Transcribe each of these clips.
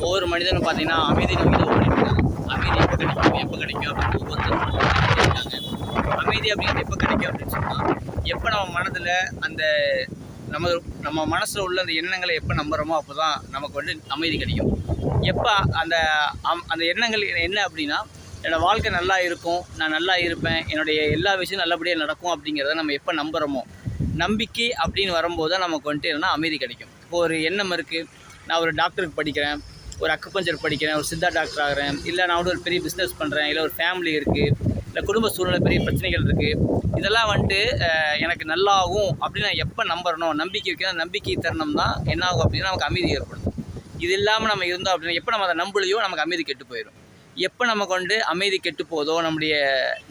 ஒவ்வொரு மனிதனும் பார்த்தீங்கன்னா அமைதி நோக்கி தான் அமைதி எப்போ கிடைக்கும் எப்போ கிடைக்கும் அப்படின்னு ஒவ்வொருத்தரும் இருக்காங்க. அமைதி அப்படிங்கிறது எப்போ கிடைக்கும் அப்படின்னு சொன்னால் எப்போ நம்ம மனதில் அந்த நம்ம நம்ம மனசில் உள்ள அந்த எண்ணங்களை எப்போ நம்புகிறோமோ அப்போ தான் நமக்கு வந்து அமைதி கிடைக்கும். எப்போ அந்த அம்- அந்த எண்ணங்கள் என்ன அப்படின்னா என்னோடய வாழ்க்கை நல்லா இருக்கும் நான் நல்லா இருப்பேன் என்னுடைய எல்லா விஷயம் நல்லபடியாக நடக்கும் அப்படிங்கிறத நம்ம எப்போ நம்புகிறோமோ நம்பிக்கை அப்படின்னு வரும்போது தான் நமக்கு வந்துட்டு என்னென்னா அமைதி கிடைக்கும். இப்போ ஒரு எண்ணம் இருக்குது நான் ஒரு டாக்டருக்கு படிக்கிறேன். ஒரு அக்குபஞ்சர் படிக்கிறேன் ஒரு சித்தா டாக்டர் ஆகிறேன் இல்லை நான் வந்து ஒரு பெரிய பிஸ்னஸ் பண்ணுறேன் இல்லை ஒரு ஃபேமிலி இருக்குது இல்லை குடும்ப சூழ்நிலை பெரிய பிரச்சனைகள் இருக்குது இதெல்லாம் வந்துட்டு எனக்கு நல்லாகும் அப்படின்னு நான் எப்போ நம்புறனோ நம்பிக்கை வைக்கணும் நம்பிக்கை தருணம் தான் என்ன ஆகும் அப்படின்னா நமக்கு அமைதி ஏற்படும். இது இல்லாமல் நம்ம இருந்தோம் அப்படின்னா எப்போ நம்ம அதை நம்பலையோ நமக்கு அமைதி கெட்டு போயிடும் எப்போ நமக்கு கொண்டு அமைதி கெட்டு போதோ நம்முடைய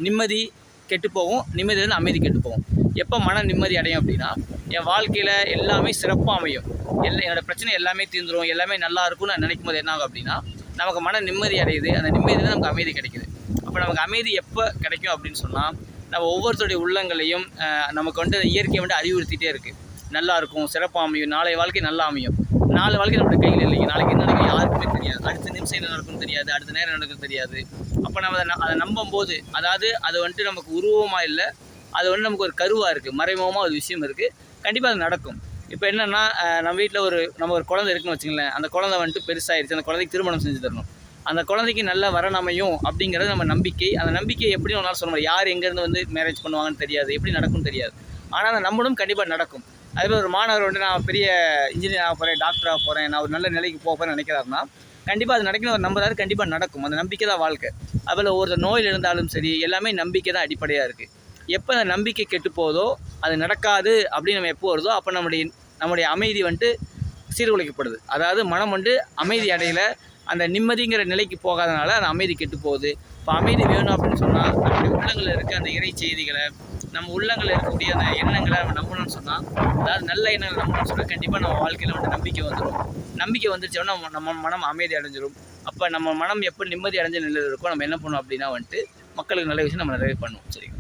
நிம்மதி கெட்டு போகும் நிம்மதியிலேருந்து அமைதி கெட்டு போகும். எப்போ மன நிம்மதி அடையும் அப்படின்னா என் வாழ்க்கையில் எல்லாமே சிறப்பாக அமையும். எல்லா என்னோடய பிரச்சனை எல்லாமே தீர்ந்துரும் எல்லாமே நல்லா இருக்கும்னு நான் நினைக்கும் போது என்ன ஆகும் அப்படின்னா நமக்கு மன நிம்மதி அடையுது அந்த நிம்மதியில் நமக்கு அமைதி கிடைக்குது. அப்போ நமக்கு அமைதி எப்போ கிடைக்கும் அப்படின்னு சொன்னால் நம்ம ஒவ்வொருத்தருடைய உள்ளங்களையும் நமக்கு வந்து இயற்கையை வந்து அறிவுறுத்திட்டே இருக்குது நல்லா இருக்கும் சிறப்பாக அமையும் நாளை வாழ்க்கை நல்லா அமையும். நாலு வாழ்க்கை நம்மளுடைய கையில் இல்லைங்க. நாளைக்கு என்ன நடக்கும் யாருக்குமே தெரியாது. அடுத்த நிமிஷம் என்ன நடக்கும்னு தெரியாது அடுத்த நேரம் நடக்கும் தெரியாது. அப்போ நம்ம அதை ந- அதை நம்பும் போது அதாவது அது வந்துட்டு நமக்கு உருவமாக இல்லை அது வந்து நமக்கு ஒரு கருவாக இருக்குது மறைமுகமாக ஒரு விஷயம் இருக்குது கண்டிப்பாக அது நடக்கும். இப்போ என்னென்னா நம்ம வீட்டில் ஒரு நம்ம ஒரு குழந்தை இருக்குன்னு வச்சுங்களேன் அந்த குழந்தை வந்துட்டு பெருசாகிடுச்சு அந்த குழந்தைக்கு திருமணம் செஞ்சு தரணும். அந்த குழந்தைக்கு நல்ல வரணமையும் அமையும் அப்படிங்கிறது நம்ம நம்பிக்கை. அந்த நம்பிக்கை எப்படி ஒன்றால் சொல்ல முடியாது யார் எங்கேருந்து வந்து மேரேஜ் பண்ணுவாங்கன்னு தெரியாது எப்படி நடக்கும்னு தெரியாது. ஆனால் அதை நம்பணும் கண்டிப்பாக நடக்கும். அதேபோல் ஒரு மாணவர் வந்து நான் பெரிய இன்ஜினியர் ஆக போகிறேன் டாக்டர் ஆக போகிறேன் நான் ஒரு நல்ல நிலைக்கு போக நினைக்கிறாருன்னா கண்டிப்பாக அது நடக்கணும் ஒரு நம்புறாரு கண்டிப்பாக நடக்கும். அந்த நம்பிக்கை தான் வாழ்க்கை அதில் ஒருத்தர் நோயில் இருந்தாலும் சரி எல்லாமே நம்பிக்கை தான் அடிப்படையாக இருக்குது எப்போ அந்த நம்பிக்கை கெட்டு போதோ அது நடக்காது அப்படின்னு நம்ம எப்போ வருதோ அப்போ நம்முடைய நம்முடைய அமைதி வந்துட்டு சீர்குலைக்கப்படுது. அதாவது மனம் வந்து அமைதி அடையல அந்த நிம்மதிங்கிற நிலைக்கு போகாதனால அந்த அமைதி கெட்டு போகுது. இப்போ அமைதி வேணும் அப்படின்னு சொன்னால் நம்முடைய உள்ளங்களில் இருக்க அந்த இறை செய்திகளை நம்ம உள்ளங்களில் இருக்கக்கூடிய அந்த எண்ணங்களை நம்ம நம்பணும்னு சொன்னால் அதாவது நல்ல எண்ணங்கள் நம்பணும்னு சொன்னால் கண்டிப்பாக நம்ம வாழ்க்கையில் வந்து நம்பிக்கை வந்துடும் நம்பிக்கை வந்துருச்சோன்னா நம்ம மனம் அமைதி அடைஞ்சிடும் அப்போ நம்ம மனம் எப்போ நிம்மதி அடைஞ்ச நிலையில் இருக்கோ நம்ம என்ன பண்ணணும் அப்படின்னா வந்துட்டு மக்களுக்கு நல்ல விஷயம் நம்ம நிறைய பண்ணுவோம். சரிங்களா?